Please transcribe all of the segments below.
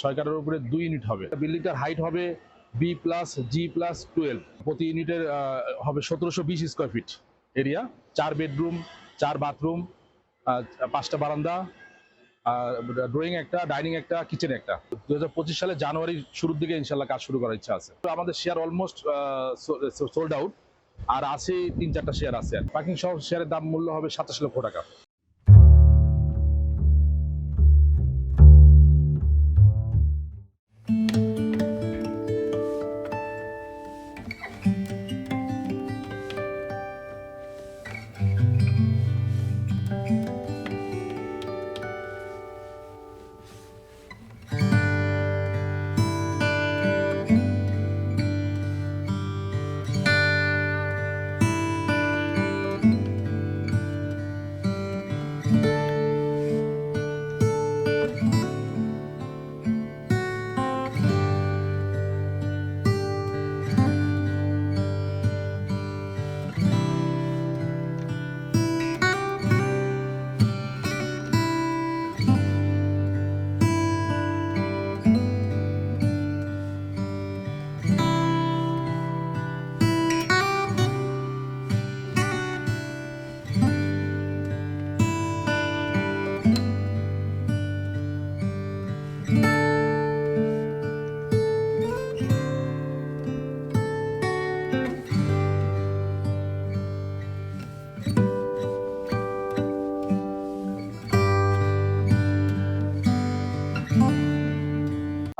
ছয় কাটার উপরে দুই ইউনিট হবে। বিল্ডিংটার হাইট হবে B plus G plus twelve প্রতি ইউনিটের হবে সতেরোশো বিশ স্কোয়ার ফিট এরিয়া চার বেডরুম চার বাথরুম পাঁচটা বারান্দা ড্রয়িং একটা ডাইনিং একটা কিচেন একটা। দু হাজার পঁচিশ সালে জানুয়ারির শুরুর দিকে ইনশাল্লাহ কাজ শুরু করার ইচ্ছা আছে। আমাদের শেয়ার অলমোস্ট সোল্ড আউট আর আছে তিন চারটা শেয়ার আছে পার্কিং সহ শেয়ারের দাম মূল্য হবে সাতাশ লক্ষ টাকা।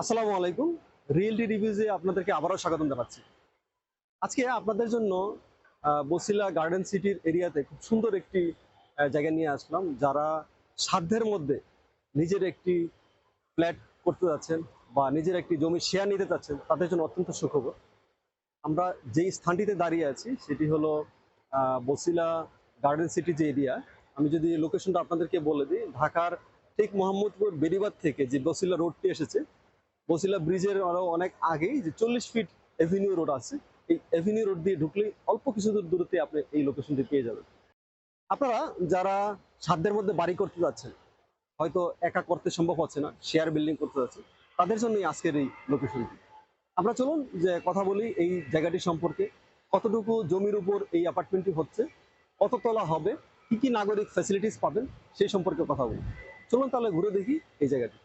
আসসালামু আলাইকুম। রিয়েলটি রিভিউজে আপনাদেরকে আবারও স্বাগতম জানাচ্ছি। আজকে আপনাদের জন্য বসিলা গার্ডেন সিটির এরিয়াতে খুব সুন্দর একটি জায়গা নিয়ে আসলাম, যারা সাধ্যের মধ্যে নিজের একটি ফ্ল্যাট করতে যাচ্ছেন বা নিজের একটি জমি শেয়ার নিতে চাচ্ছেন, তাদের জন্য অত্যন্ত সুখবর। আমরা যেই স্থানটিতে দাঁড়িয়ে আছি, সেটি হলো বসিলা গার্ডেন সিটি যে এরিয়া আমি যদি লোকেশনটা আপনাদেরকে বলে দিই, ঢাকার ঠিক মোহাম্মদপুর বেরিবাদ থেকে যে বসিলা রোডটি এসেছে বসিলা ব্রিজের আরও অনেক আগেই যে চল্লিশ ফিট এভিনিউ রোড আছে, এই এভিনিউ রোড দিয়ে ঢুকলেই অল্প কিছু দূর দূরত্বে আপনি এই লোকেশনটি পেয়ে যাবেন। আপনারা যারা সাধ্যের মধ্যে বাড়ি করতে যাচ্ছেন, হয়তো একা করতে সম্ভব হচ্ছে না শেয়ার বিল্ডিং করতে যাচ্ছে তাদের জন্যই আজকের এই লোকেশনটি আমরা চলুন যে কথা বলি এই জায়গাটি সম্পর্কে, কতটুকু জমির উপর এই অ্যাপার্টমেন্টটি হচ্ছে, কত তলা হবে, কি কি নাগরিক ফ্যাসিলিটিস পাবেন, সেই সম্পর্কে কথা বলি। চলুন তাহলে ঘুরে দেখি এই জায়গাটি।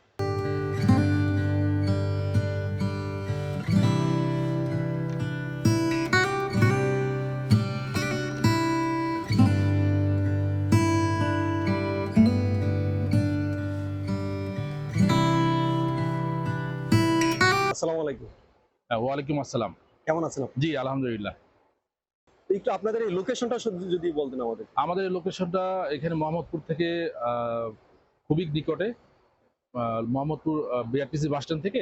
আসসালামু আলাইকুম। ওয়ালাইকুম আসসালাম। কেমন আছেন জি আলহামদুলিল্লাহ। একটু আপনাদের এই লোকেশনটা যদি বলতেন আমাদের। আমাদের লোকেশনটা এখানে মোহাম্মদপুর থেকে খুবই নিকটে। মোহাম্মদপুর বিআরটিসি বাস স্ট্যান্ড থেকে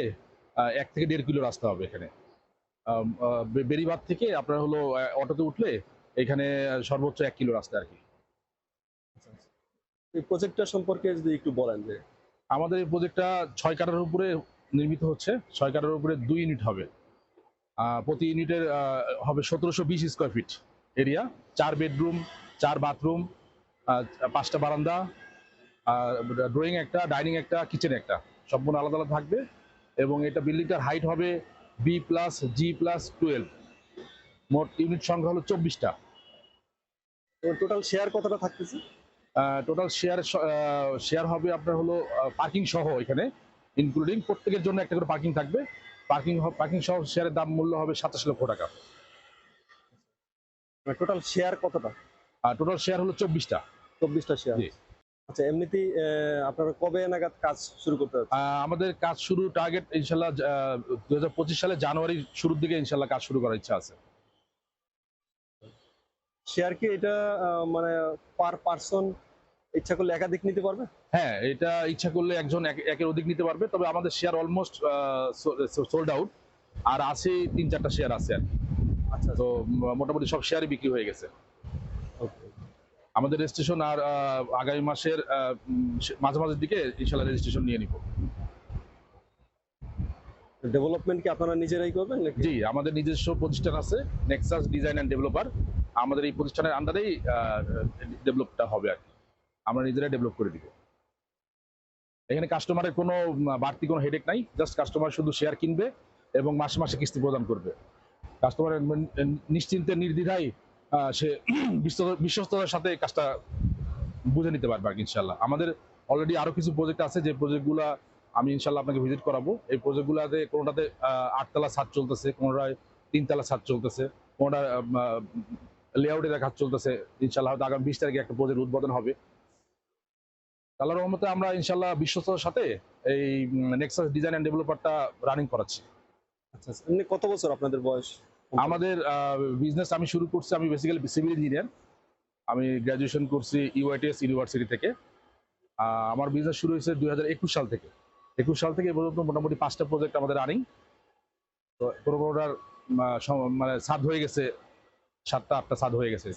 এক থেকে দেড় কিলো রাস্তা হবে এখানে। বেরিবাদ থেকে আপনার হলো অটোতে উঠলে এখানে সর্বোচ্চ এক কিলো রাস্তা আর কি এই প্রজেক্টটা সম্পর্কে যদি একটু বলেন যে আমাদের এই প্রজেক্টটা ছয় কাটার উপরে নির্মিত হচ্ছে। ছয় কাটার উপরে দুই ইউনিট হবে। প্রতি ইউনিটের হবে সতেরোশো বিশ স্কোয়ার ফিট এরিয়া চার বেডরুম চার বাথরুম পাঁচটা বারান্দা ড্রয়িং একটা ডাইনিং একটা কিচেন একটা। সম্পূর্ণ আলাদা আলাদা থাকবে এবং এটা বিল্ডিংটার হাইট হবে B plus G plus twelve মোট ইউনিট সংখ্যা হলো চব্বিশটা। টোটাল শেয়ার কতটা থাকতেছে? টোটাল শেয়ার শেয়ার হবে আপনার হলো পার্কিং সহ এখানে। ইনক্লুডিং প্রত্যেকের জন্য একটা করে পার্কিং থাকবে। পার্কিং পার্কিং সহ শেয়ারের দাম মূল্য হবে সাতাশ লক্ষ টাকা। টোটাল শেয়ার কতটা? আর টোটাল শেয়ার হলো চব্বিশটা। চব্বিশটা শেয়ার আচ্ছা এমনিতেই আপনারা কবে নাগাদ কাজ শুরু করতে আমাদের কাজ শুরু টার্গেট ইনশাল্লাহ দু হাজার পঁচিশ সালে জানুয়ারির শুরুর দিকে ইনশাল্লাহ কাজ শুরু করার ইচ্ছা আছে। শেয়ার কি এটা মানে পার পার্সন ইচ্ছা করলে একাধিক নিতে পারবে? হ্যাঁ এটা ইচ্ছা করলে একজন একের অধিক নিতে পারবে তবে আমাদের শেয়ার অলমোস্ট সোল্ড আউট আর আছে তিন চারটা শেয়ার আছে আর আচ্ছা তো মোটামুটি সব শেয়ারই বিক্রি হয়ে গেছে। আমাদের রেজিস্ট্রেশন আর আগামী মাসের উম, সে- দিকে ইনশাল্লাহ রেজিস্ট্রেশন নিয়ে নিব। ডেভেলপমেন্ট কি আপনারা নিজেরাই করবেন নাকি? জি আমাদের নিজস্ব প্রতিষ্ঠান আছে নেক্সাস ডিজাইন অ্যান্ড ডেভেলপার আমাদের এই প্রতিষ্ঠানের আন্ডারেই ডেভেলপটা হবে আর কি। আমরা নিজেরাই ডেভেলপ করে দিব। এখানে কাস্টমারের কোনো বাড়তি কোনো হেডেক নাই জাস্ট কাস্টমার শুধু শেয়ার কিনবে এবং মাসে মাসে কিস্তি প্রদান করবে। কাস্টমারের নিশ্চিন্তে, নির্দ্বিধায় সে বিশ্বস্ত- বিশ্বস্ততার সাথে কাজটা বুঝে নিতে পারবে আর কি ইনশাল্লাহ আমাদের অলরেডি আরও কিছু প্রজেক্ট আছে, যে প্রজেক্টগুলো আমি ইনশাল্লাহ আপনাকে ভিজিট করাবো। এই প্রজেক্টগুলোতে কোনোটাতে আটতলা ছাদ চলতেছে, কোনোটায় তিনতলা ছাদ চলতেছে কোনোটা লেআউটের কাজ চলতেছে ইনশাল্লাহ হয়তো আগামী বিশ তারিখে একটা প্রজেক্ট উদ্বোধন হবে। আল্লাহ রহমতে আমরা ইনশাল্লাহ বিশ্বস্ততার সাথে এই নেক্সাস ডিজাইন অ্যান্ড ডেভেলপারটা রানিং করাচ্ছি। আচ্ছা আচ্ছা। এমনি কত বছর আপনাদের বয়স? আমাদের বিজনেস আমি শুরু করছি আমি বেসিক্যালি সিভিল ইঞ্জিনিয়ার আমি গ্র্যাজুয়েশন করছি ইউআইটিএস ইউনিভার্সিটি থেকে। আমার বিজনেস শুরু হয়েছে দুই হাজার একুশ সাল থেকে। একুশ সাল থেকে পর্যন্ত মোটামুটি পাঁচটা প্রজেক্ট আমাদের রানিং তো কোনো কোনোটার মানে সাদ হয়ে গেছে সাতটা আটটা সাদ হয়ে গেছে।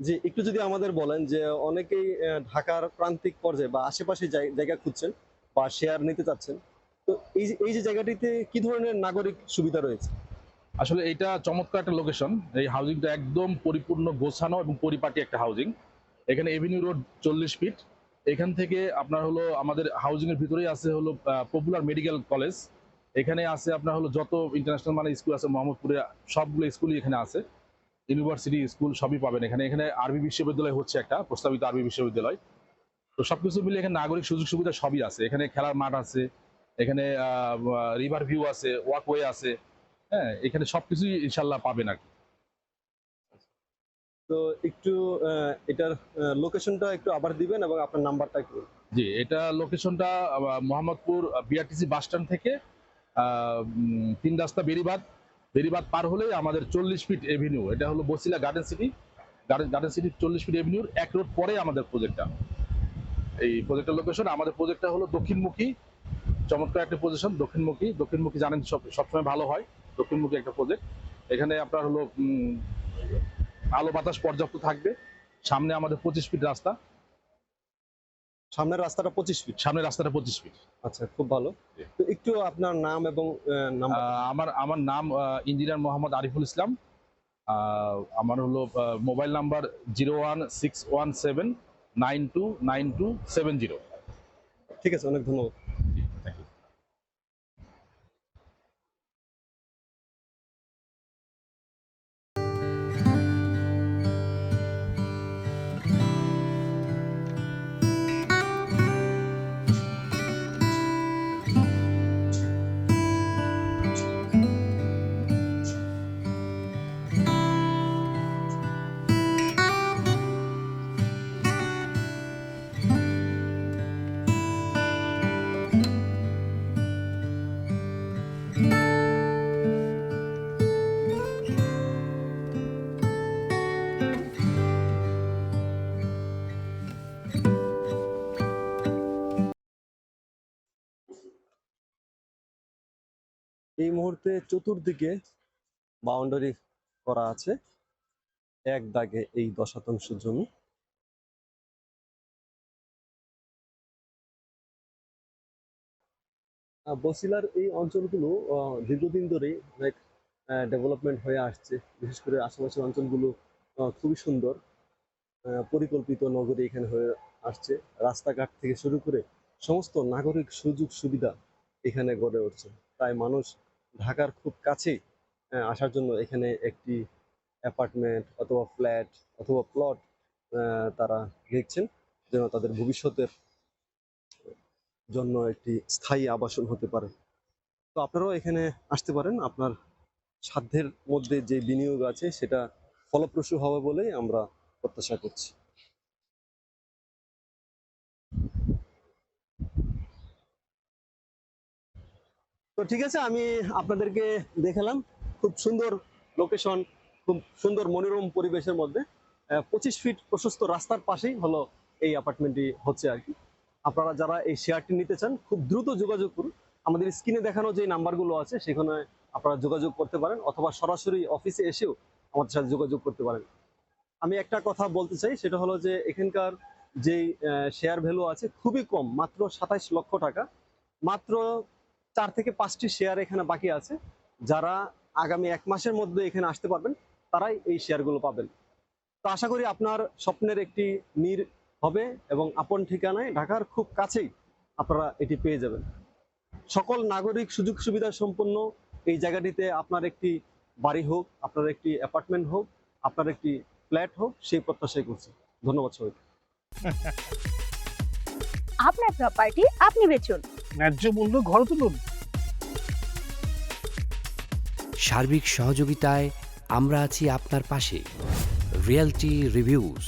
যে একটু যদি আমাদের বলেন যে অনেকেই ঢাকার প্রান্তিক পর্যায়ে বা আশেপাশে জায়গা খুঁজছেন বা শেয়ার নিতে চাচ্ছেন। তো এই যে এই যে জায়গাটিতে কি ধরনের নাগরিক সুবিধা রয়েছে? আসলে এটা চমৎকার একটা লোকেশন এই হাউজিংটা একদম পরিপূর্ণ গোছানো এবং পরিপাটি একটা হাউজিং এখানে এভিনিউ রোড চল্লিশ ফিট এখান থেকে আপনার হলো আমাদের হাউজিং এর ভিতরেই আছে হলো পপুলার মেডিকেল কলেজ এখানে আছে আপনার হলো যত ইন্টারন্যাশনাল মানে স্কুল আছে, মোহাম্মদপুরে সবগুলো স্কুলই এখানে আছে। ইউনিভার্সিটি স্কুল সবই পাবেন এখানে। এখানে আরবি বিশ্ববিদ্যালয় হচ্ছে একটা প্রস্তাবিত আরবি বিশ্ববিদ্যালয়। তো সবকিছু মিলে এখানে নাগরিক সুযোগ সুবিধা সবই আছে। এখানে খেলার মাঠ আছে এখানে রিভার ভিউ আছে ওয়াকওয়ে আছে হ্যাঁ এখানে সবকিছুই ইনশাল্লাহ পাবেন আর কি। তো একটু এটার লোকেশনটা একটু আবার দিবেন এবং আপনার নাম্বারটা একটু জি এটা লোকেশনটা মোহাম্মদপুর বিআরটিসি বাস স্ট্যান্ড থেকে তিন রাস্তা বেরিবাদ বেরিবাদ পার হলেই আমাদের চল্লিশ ফিট এভিনিউ এটা হলো Basila Garden City Garden Garden সিটির চল্লিশ ফিট এভিনিউর এক রোড পরে আমাদের প্রজেক্টটা এই প্রজেক্টের লোকেশন আমাদের প্রজেক্টটা হলো দক্ষিণমুখী, চমৎকার একটা পজিশন দক্ষিণমুখী দক্ষিণমুখী জানেন সব, সবসময় ভালো হয়, দক্ষিণমুখী একটা প্রজেক্ট এখানে আপনার হলো আলো বাতাস পর্যাপ্ত থাকবে, সামনে আমাদের পঁচিশ ফিট রাস্তা। সামনের রাস্তাটা পঁচিশ ফিট সামনের রাস্তাটা পঁচিশ ফিট আচ্ছা খুব ভালো। তো একটু আপনার নাম এবং আমার আমার নাম ইঞ্জিনিয়ার মোহাম্মদ আরিফুল ইসলাম। আহ, আমার হলো mobile number zero one six one seven nine two nine two seven zero. ঠিক আছে অনেক ধন্যবাদ। এই মুহূর্তে চতুর্দিকে বাউন্ডারি করা আছে। এক দাগে এই দশ শতাংশ জমি বসিলার এই অঞ্চলগুলো দীর্ঘদিন ধরেই অনেক ডেভেলপমেন্ট হয়ে আসছে। বিশেষ করে আশেপাশের অঞ্চলগুলো খুবই সুন্দর। পরিকল্পিত নগরী এখানে হয়ে আসছে। রাস্তাঘাট থেকে শুরু করে সমস্ত নাগরিক সুযোগ সুবিধা এখানে গড়ে উঠছে। তাই মানুষ ঢাকার খুব কাছেই আহ, আসার জন্য এখানে একটি অ্যাপার্টমেন্ট অথবা ফ্ল্যাট অথবা প্লট তারা দেখছেন যেন তাদের ভবিষ্যতের জন্য একটি স্থায়ী আবাসন হতে পারে। তো আপনারাও এখানে আসতে পারেন আপনার সাধ্যের মধ্যে যে বিনিয়োগ আছে সেটা ফলপ্রসূ হবে বলেই আমরা প্রত্যাশা করছি। তো ঠিক আছে, আমি আপনাদেরকে দেখালাম খুব সুন্দর লোকেশন খুব সুন্দর মনোরম পরিবেশের মধ্যে। পঁচিশ ফিট প্রশস্ত রাস্তার পাশেই হলো এই অ্যাপার্টমেন্টটি হচ্ছে আর কি। আপনারা যারা এই শেয়ারটি নিতে চান, খুব দ্রুত যোগাযোগ করুন। আমাদের স্ক্রিনে দেখানো যে নাম্বারগুলো আছে, সেখানে আপনারা যোগাযোগ করতে পারেন, অথবা সরাসরি অফিসে এসেও আমাদের সাথে যোগাযোগ করতে পারেন। আমি একটা কথা বলতে চাই, সেটা হলো যে এখানকার যেই শেয়ার ভ্যালু আছে, খুবই কম, মাত্র সাতাইশ লক্ষ টাকা। মাত্র চার থেকে পাঁচটি শেয়ার এখানে বাকি আছে। যারা আগামী এক মাসের মধ্যে এখানে আসতে পারবেন তারাই এই শেয়ারগুলো পাবেন। তো আশা করি আপনার স্বপ্নের একটি নীর হবে এবং আপন ঠিকানায় ঢাকার খুব কাছেই আপনারা এটি পেয়ে যাবেন। সকল নাগরিক সুযোগ সুবিধা সম্পন্ন এই জায়গাটিতে আপনার একটি বাড়ি হোক আপনার একটি অ্যাপার্টমেন্ট হোক আপনার একটি ফ্ল্যাট হোক সেই প্রত্যাশাই করছি। ধন্যবাদ সবাইকে। আপনার প্রপার্টি আপনি বেচুন। ন্যায্য মূল্য ঘর তুলুন। সার্বিক সহযোগিতায় আমরা আছি আপনার পাশে। Realty reviews